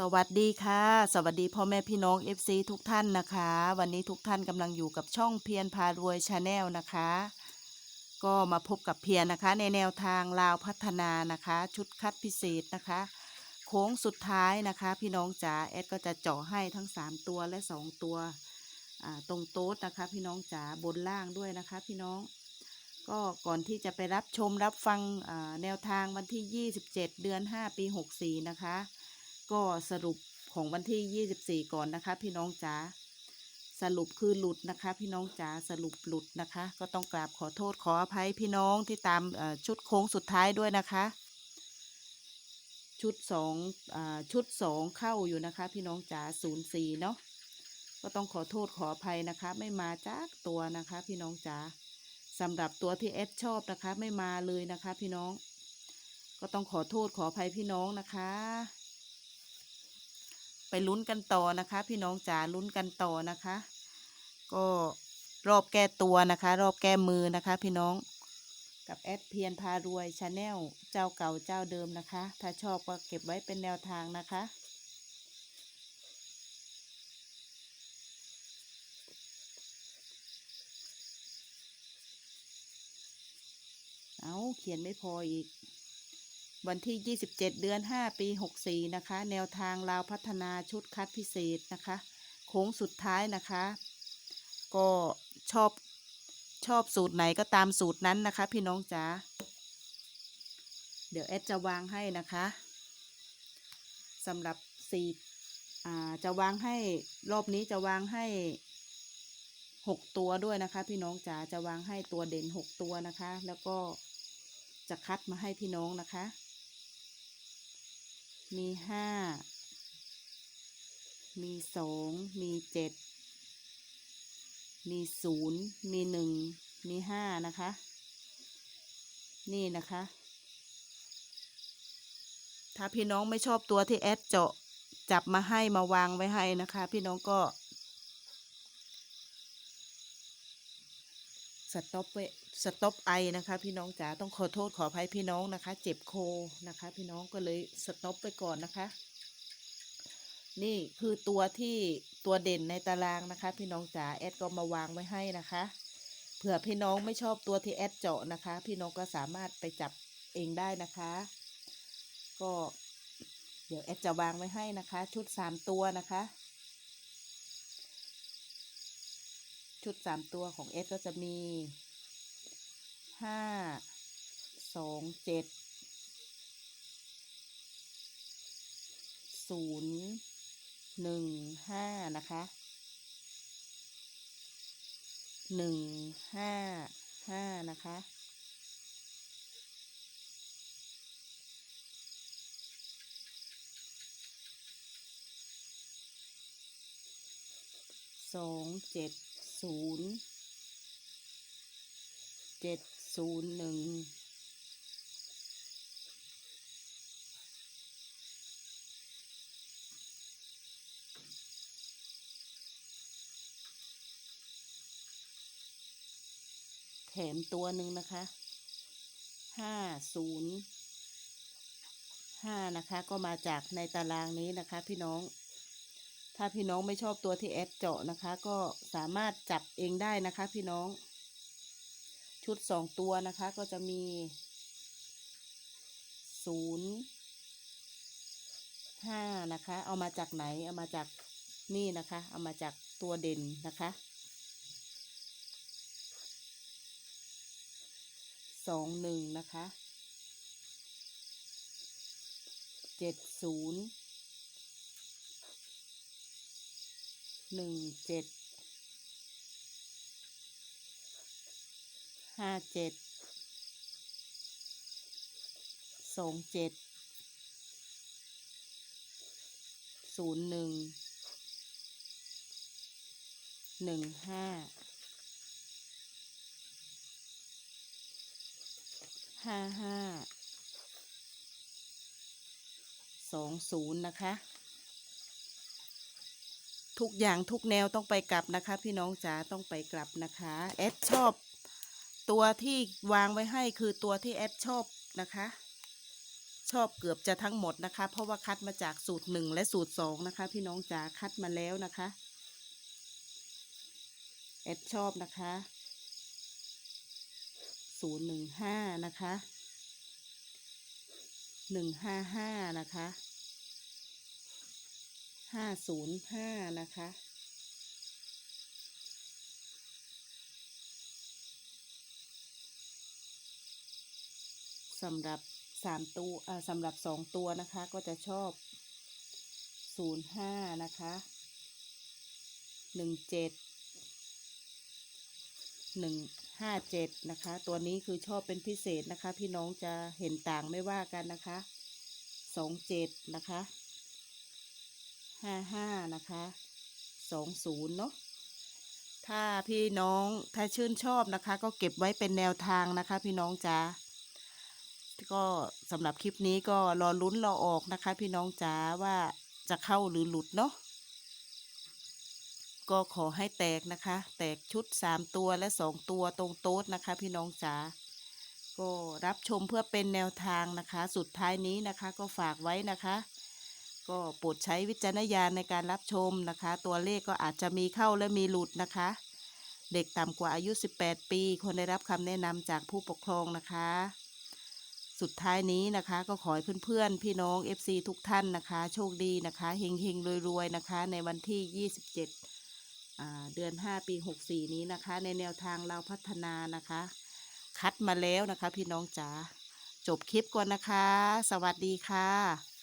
สวัสดีค่ะ สวัสดีพ่อแม่พี่น้อง FC ทุกท่านนะคะ วันนี้ทุกท่านกำลังอยู่กับช่องเพียรพารวยชาแนลนะคะ ก็มาพบกับเพียรนะคะ ในแนวทางลาวพัฒนานะคะ ชุดคัดพิเศษนะคะ โค้งสุดท้ายนะคะ พี่น้องจ๋าแอดก็จะเจาะให้ทั้ง 3 ตัวและ 2 ตัวตรงโต๊ดนะคะ พี่น้องจ๋าบนล่างด้วยนะคะ พี่น้องก็ก่อนที่จะไปรับชมรับฟังแนวทางวันที่ 27 เดือน 5 ปี 64 นะคะ ก็สรุปของวันที่ 24 ก่อนนะคะ พี่น้องจ๋าสรุปคือหลุดนะคะ พี่น้องจ๋าสรุปหลุดนะคะ ก็ต้องกราบขอโทษขออภัยพี่น้องที่ตามชุดโค้งสุดท้ายด้วยนะคะ ชุดสองอชุดสองเข้าอยู่นะคะ พี่น้องจ๋าศูนย์สี่เนาะก็ต้องขอโทษขออภัยนะคะ ไม่มาจากตัวนะคะ พี่น้องจ๋าสำหรับตัวที่เอสชอบนะคะ ไม่มาเลยนะคะ พี่น้อง ก็ต้องขอโทษขออภัยพี่น้องนะคะ ไปลุ้นกันต่อนะคะ พี่น้องจ๋าลุ้นกันต่อนะคะ ก็รอบแก้ตัวนะคะ รอบแก้มือนะคะ พี่น้องกับแอดเพียนพารวยชาแนลเจ้าเก่าเจ้าเดิมนะคะ ถ้าชอบก็เก็บไว้เป็นแนวทางนะคะเอาเขียนไม่พออีก วันที่ 27 เดือน 5 ปี 64 นะคะ แนวทางลาวพัฒนาชุดคัดพิเศษนะคะ โค้งสุดท้ายนะคะ ก็ชอบชอบสูตรไหนก็ตามสูตรนั้นนะคะ พี่น้องจ๋า เดี๋ยวแอดจะวางให้นะคะสำหรับสี่จะวางให้รอบนี้จะวางให้หกตัวด้วยนะคะ พี่น้องจ๋าจะวางให้ตัวเด่นหกตัวนะคะ แล้วก็จะคัดมาให้พี่น้องนะคะ มีห้า มีสอง มีเจ็ด มีศูนย์ มีหนึ่ง มีห้านะคะ นี่นะคะ ถ้าพี่น้องไม่ชอบตัวที่แอดเจาะจับมาให้มาวางไว้ให้นะคะ พี่น้องก็ สต็อปไว้สต็อปไอนะคะพี่น้องจ๋าต้องขอโทษขออภัยพี่น้องนะคะ เจ็บโคนะคะ พี่น้องก็เลยสต็อปไปก่อนนะคะ นี่คือตัวที่ตัวเด่นในตารางนะคะ พี่น้องจ๋าแอดก็มาวางไว้ให้นะคะเผื่อพี่น้องไม่ชอบตัวที่แอดเจาะนะคะ พี่น้องก็สามารถไปจับเองได้นะคะ ก็เดี๋ยวแอดจะวางไว้ให้นะคะ ชุดสามตัวนะคะ ชุดสามตัวของเอสก็จะมีห้าสองเจ็ดศูนย์หนึ่งห้านะคะหนึ่งห้าห้านะคะสองเจ็ด ศูนย์เจ็ดศูนย์หนึ่งแถมตัวหนึ่งนะคะ ห้าศูนย์ห้านะคะ ก็มาจากในตารางนี้นะคะพี่น้อง ถ้าพี่น้องไม่ชอบตัวที่แอดเจาะนะคะ ก็สามารถจับเองได้นะคะ พี่น้อง ชุดสองตัวนะคะก็จะมีศูนย์ห้านะคะ เอามาจากไหน เอามาจากนี่นะคะ เอามาจากตัวเด่นนะคะสองหนึ่งนะคะเจ็ดศูนย์ หนึ่งเจ็ดห้าเจ็ดสองเจ็ดศูนย์หนึ่งหนึ่งห้าห้าห้าสองศูนย์นะคะ ทุกอย่างทุกแนวต้องไปกลับนะคะ พี่น้องจ๋าต้องไปกลับนะคะแอดชอบ ตัวที่วางไว้ให้คือตัวที่แอดชอบนะคะ ชอบเกือบจะทั้งหมดนะคะ เพราะว่าคัดมาจากสูตรหนึ่งและสูตรสองนะคะ พี่น้องจ๋าคัดมาแล้วนะคะแอดชอบนะคะศูนย์หนึ่งห้านะคะหนึ่งห้าห้านะคะ ห้าศูนย์ห้านะคะ สำหรับสามตัวสำหรับสองตัวนะคะ ก็จะชอบศูนย์ห้านะคะหนึ่งเจ็ดหนึ่งห้าเจ็ดนะคะ ตัวนี้คือชอบเป็นพิเศษนะคะ พี่น้องจะเห็นต่างไม่ว่ากันนะคะสองเจ็ดนะคะ ห้าห้านะคะสองศูนย์เนาะถ้าพี่น้องถ้าชื่นชอบนะคะ ก็เก็บไว้เป็นแนวทางนะคะ พี่น้องจ้าก็สำหรับคลิปนี้ก็รอลุ้นรอออกนะคะ พี่น้องจ๋าว่าจะเข้าหรือหลุดเนาะก็ขอให้แตกนะคะ แตกชุดสามตัวและสองตัวตรงโต๊ดนะคะ พี่น้องจ๋าก็รับชมเพื่อเป็นแนวทางนะคะ สุดท้ายนี้นะคะ ก็ฝากไว้นะคะ ก็โปรดใช้วิจารณญาณในการรับชมนะคะ ตัวเลขก็อาจจะมีเข้าและมีหลุดนะคะ เด็กต่ำกว่าอายุ 18 ปีควรได้รับคำแนะนำจากผู้ปกครองนะคะ สุดท้ายนี้นะคะก็ขอให้เพื่อนๆ พี่น้อง FC ทุกท่านนะคะ โชคดีนะคะเฮงเฮงๆรวยๆนะคะ ในวันที่ 27 เดือน 5 ปี 64 นี้นะคะ ในแนวทางเราพัฒนานะคะ คัดมาแล้วนะคะ พี่น้องจ๋าจบคลิปก่อนนะคะ สวัสดีค่ะ